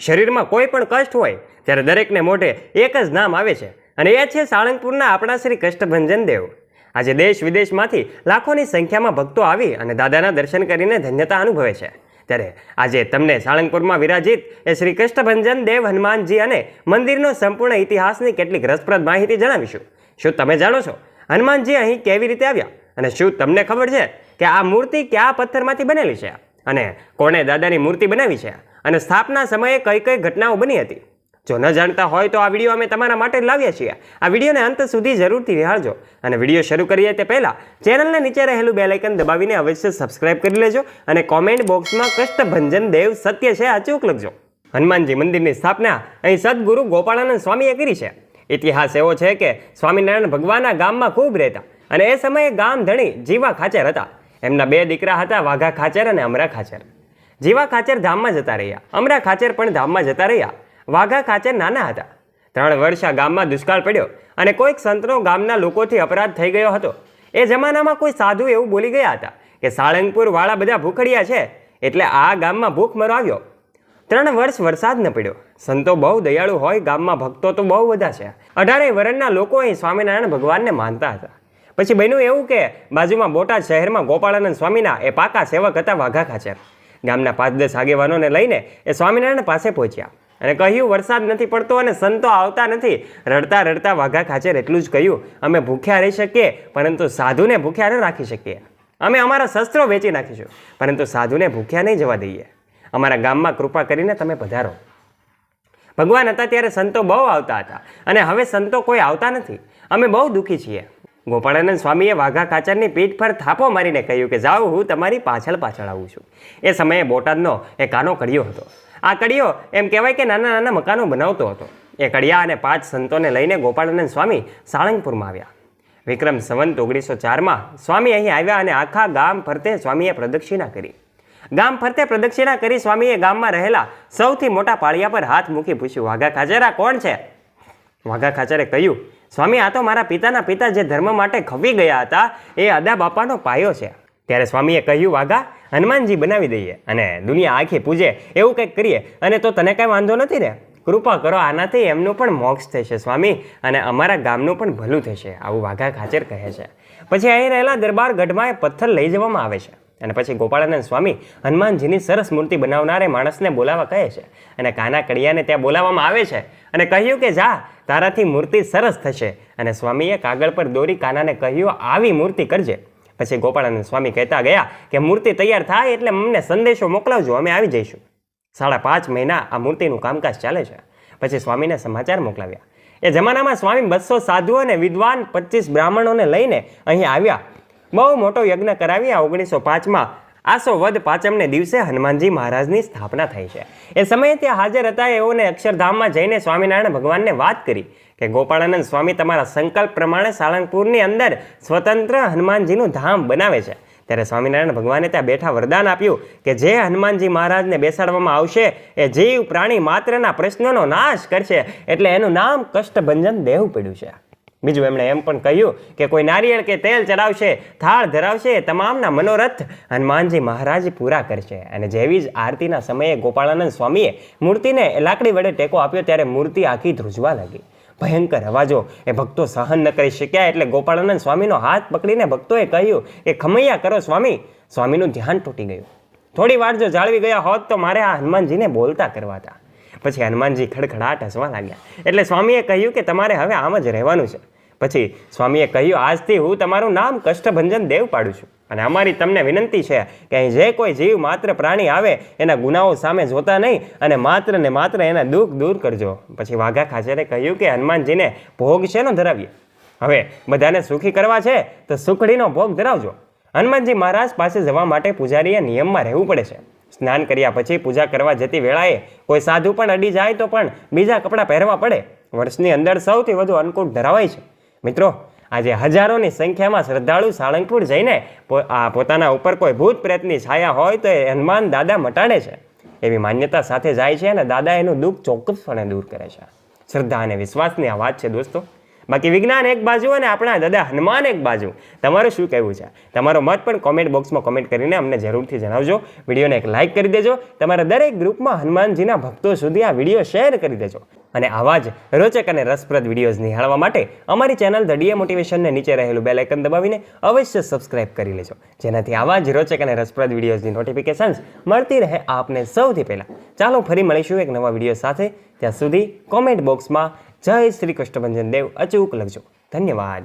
શરીરમાં કોઈ પણ કષ્ટ હોય, ત્યારે દરેકને મોઢે એક જ નામ આવે છે. અને એ છે સાળંગપુરના આપણા શ્રી કષ્ટભંજન દેવ. આજે દેશ વિદેશમાંથી લાખોની સંખ્યામાં ભક્તો આવી અને દાદાના દર્શન કરીને ધન્યતા અનુભવે છે. ત્યારે આજે તમને સાળંગપુરમાં વિરાજિત એ શ્રી કષ્ટભંજન દેવ હનુમાનજી અને મંદિરનો સંપૂર્ણ ઇતિહાસની કેટલીક રસપ્રદ માહિતી જણાવીશું. શું તમે જાણો છો? હનુમાનજી અહીં કેવી રીતે આવ્યા? અને શું તમને ખબર છે કે આ મૂર્તિ કયા પથ્થરમાંથી બનેલી છે? અને કોણે દાદાની મૂર્તિ બનાવી છે? અને સ્થાપના સમયે કઈ કઈ ઘટનાઓ બની હતી? જો ન જાણતા હોય તો આ વીડિયો અમે તમારા માટે લાવ્યા છીએ. આ વિડીયોને અંત સુધી જરૂરથી નિહાળજો અને વીડિયો શરૂ કરીએ તે પહેલાં ચેનલને નીચે રહેલું બે લાઇકન દબાવીને અવશ્ય સબસ્ક્રાઇબ કરી લેજો અને કોમેન્ટ બોક્સમાં કષ્ટભંજન દેવ સત્ય છે અચૂક લખજો. હનુમાનજી મંદિરની સ્થાપના અહીં સદગુરુ ગોપાળાનંદ સ્વામીએ કરી છે. ઇતિહાસ એવો છે કે સ્વામિનારાયણ ભગવાનના ગામમાં ખૂબ રહેતા અને એ સમયે ગામ ધણી જીવા ખાચર હતા. એમના બે દીકરા હતા, વાઘા ખાચર અને અમરા ખાચર. જીવા ખાચર ધામમાં જતા રહ્યા, અમરા ખાચર પણ ધામમાં જતા રહ્યા, વાઘા ખાચર નાના હતા. ત્રણ વર્ષ આ ગામમાં દુષ્કાળ પડ્યો અને કોઈક સંતનો ગામના લોકોથી અપરાધ થઈ ગયો હતો. એ જમાનામાં કોઈ સાધુ એવું બોલી ગયા હતા કે સાળંગપુર વાળા બધા ભૂખડિયા છે, એટલે આ ગામમાં ભૂખમરો આવ્યો. ત્રણ વર્ષ વરસાદ ન પડ્યો. સંતો બહુ દયાળુ હોય, ગામમાં ભક્તો તો બહુ બધા છે. અઢારેય વરણના લોકો અહીં સ્વામિનારાયણ ભગવાનને માનતા હતા. પછી બન્યું એવું કે બાજુમાં બોટાદ શહેરમાં ગોપાળાનંદ સ્વામીના એ પાકા સેવક હતા વાઘા ખાચર. ગામના પાંચ દસ આગેવાનોને લઈને એ સ્વામિનારાયણ પાસે પહોંચ્યા અને કહ્યું, વરસાદ નથી પડતો અને સંતો આવતા નથી. રડતા રડતા વાઘા ખાચર એટલું જ કહ્યું. અમે ભૂખ્યા રહી શકીએ, પરંતુ સાધુને ભૂખ્યા ન રાખી શકીએ. અમે અમારા શસ્ત્રો વેચી નાખીશું, પરંતુ સાધુને ભૂખ્યા નહીં જવા દઈએ. અમારા ગામમાં કૃપા કરીને તમે પધારો. ભગવાન હતા ત્યારે સંતો બહુ આવતા હતા અને હવે સંતો કોઈ આવતા નથી. અમે બહુ દુઃખી છીએ. ગોપાળાનંદ સ્વામીએ વાઘા ખાચરની પીઠ પર થાપો મારીને કહ્યું કે, જાઓ, હું તમારી પાછળ પાછળ આવું છું. એ સમયે બોટાદનો એ કાનો કડિયો હતો. આ કડિયો એમ કહેવાય કે નાના નાના મકાનો બનાવતો હતો. એ કડિયા અને પાંચ સંતોને લઈને ગોપાળાનંદ સ્વામી સાળંગપુરમાં આવ્યા. વિક્રમ સંવંત ઓગણીસો ચારમાં સ્વામી અહીં આવ્યા અને આખા ગામ ફરતે સ્વામીએ પ્રદક્ષિણા કરી. ગામ ફરતે પ્રદક્ષિણા કરી સ્વામીએ ગામમાં રહેલા સૌથી મોટા પાળિયા પર હાથ મૂકી પૂછ્યું, વાઘા ખાચરા કોણ છે? વાઘા ખાચરે કહ્યું સ્વામી, આ તો મારા પિતાના પિતા જે ધર્મ માટે ખવી ગયા હતા, એ અદા બાપાનો પાયો છે. ત્યારે સ્વામીએ કહ્યું, વાઘા, હનુમાનજી બનાવી દઈએ અને દુનિયા આખી પૂજે, એવું કંઈક કરીએ. અને તો તને કાંઈ વાંધો નથી ને? કૃપા કરો, આનાથી એમનું પણ મોક્ષ થશે સ્વામી, અને અમારા ગામનું પણ ભલું થશે, આવું વાઘા ખાચર કહે છે. પછી અહીં રહેલા દરબાર ગઢમાં એ પથ્થર લઈ જવામાં આવે છે. અને પછી ગોપાળાનંદ સ્વામી હનુમાનજીની સરસ મૂર્તિ બનાવનારે માણસને બોલાવવા કહે છે. અને કાના કડિયાને ત્યાં બોલાવવામાં આવે છે અને કહ્યું કે જા, તારાથી મૂર્તિ સરસ થશે. અને સ્વામીએ કાગળ પર દોરી કાનાને કહ્યું, આવી મૂર્તિ કરજે. પછી ગોપાળાનંદ સ્વામી કહેતા ગયા કે, મૂર્તિ તૈયાર થાય એટલે અમને સંદેશો મોકલાવજો, અમે આવી જઈશું. સાડા પાંચ મહિના આ મૂર્તિનું કામકાજ ચાલે છે. પછી સ્વામીને સમાચાર મોકલાવ્યા. એ જમાનામાં સ્વામી બસો સાધુઓ અને વિદ્વાન પચીસ બ્રાહ્મણોને લઈને અહીં આવ્યા. બહુ મોટો યજ્ઞ કરાવી આ ઓગણીસો પાંચમાં આસો વદ પાંચમને દિવસે હનુમાનજી મહારાજની સ્થાપના થઈ છે. એ સમયે ત્યાં હાજર હતા એઓને અક્ષરધામમાં જઈને સ્વામિનારાયણ ભગવાનને વાત કરી કે, ગોપાળાનંદ સ્વામી તમારા સંકલ્પ પ્રમાણે સાળંગપુરની અંદર સ્વતંત્ર હનુમાનજીનું ધામ બનાવે છે. ત્યારે સ્વામિનારાયણ ભગવાને ત્યાં બેઠા વરદાન આપ્યું કે, જે હનુમાનજી મહારાજને બેસાડવામાં આવશે, એ જીવ પ્રાણી માત્રના પ્રશ્નોનો નાશ કરશે, એટલે એનું નામ કષ્ટભંજન દેવું પડ્યું છે. બીજું એમણે એમ પણ કહ્યું કે કોઈ નારિયેળ કે તેલ ચડાવશે, થાળ ધરાવશે એ તમામના મનોરથ હનુમાનજી મહારાજ પૂરા કરશે. અને જેવી જ આરતીના સમયે ગોપાળાનંદ સ્વામીએ મૂર્તિને લાકડી વડે ટેકો આપ્યો ત્યારે મૂર્તિ આખી ધ્રુજવા લાગી. ભયંકર અવાજો. એ ભક્તો સહન ન કરી શક્યા એટલે ગોપાળાનંદ સ્વામીનો હાથ પકડીને ભક્તોએ કહ્યું કે ખમૈયા કરો સ્વામી. સ્વામીનું ધ્યાન તૂટી ગયું. થોડી વાર જો જાળવી ગયા હોત તો મારે આ હનુમાનજીને બોલતા કરવા હતા પછી હનુમાનજી ખડખડાટ હસવા લાગ્યા. એટલે સ્વામીએ કહ્યું કે તમારે હવે આમ જ રહેવાનું છે. પછી સ્વામીએ કહ્યું, આજથી હું તમારું નામ કષ્ટભંજન દેવ પાડું છું. અને અમારી તમને વિનંતી છે કે અહીં જે કોઈ જીવ માત્ર પ્રાણી આવે, એના ગુનાઓ સામે જોતા નહીં અને માત્ર ને માત્ર એના દુઃખ દૂર કરજો. પછી વાઘા ખાચરે કહ્યું કે, હનુમાનજીને ભોગ શેનો ધરાવીએ? હવે બધાને સુખી કરવા છે તો સુખડીનો ભોગ ધરાવજો. હનુમાનજી મહારાજ પાસે જવા માટે પૂજારીએ નિયમમાં રહેવું પડે છે. સ્નાન કર્યા પછી પૂજા કરવા જતી વેળાએ કોઈ સાધુ પણ અડી જાય તો પણ બીજા કપડાં પહેરવા પડે. વર્ષની અંદર સૌથી વધુ અન્નકૂટ ધરાવાય છે. મિત્રો, આજે હજારોની સંખ્યામાં શ્રદ્ધાળુ સાળંગપુર જઈને આ પોતાના ઉપર કોઈ ભૂત પ્રેતની છાયા હોય તો એ હનુમાન દાદા મટાડે છે. એવી માન્યતા સાથે જાય છે અને દાદા એનું દુઃખ ચોક્કસપણે દૂર કરે છે. શ્રદ્ધા અને વિશ્વાસની આ વાત છે દોસ્તો. બાકી વિજ્ઞાન એક બાજુ અને આપણા દાદા હનુમાન એક બાજુ. તમારું શું કહેવું છે? તમારો મત પણ કોમેન્ટ બોક્સમાં કોમેન્ટ કરીને અમને જરૂરથી જણાવજો. વિડીયોને એક લાઇક કરી દેજો. તમારા દરેક ગ્રુપમાં હનુમાનજીના ભક્તો સુધી આ વીડિયો શેર કરી દેજો. અને આવા જ રોચક અને રસપ્રદ વિડીયોઝ નિહાળવા માટે અમારી ચેનલ ધ ડીએ મોટિવેશનને નીચે રહેલું બેલ આઇકન દબાવીને અવશ્ય સબસ્ક્રાઇબ કરી લેજો. જેનાથી આવા જ રોચક અને રસપ્રદ વિડીયોઝની નોટિફિકેશન્સ મળતી રહે આપને સૌથી પહેલાં. ચાલો ફરી મળીશું એક નવા વીડિયો સાથે. ત્યાં સુધી કોમેન્ટ બોક્સમાં જય શ્રી કૃષ્ણભંજન દેવ અચૂક લખજો. ધન્યવાદ.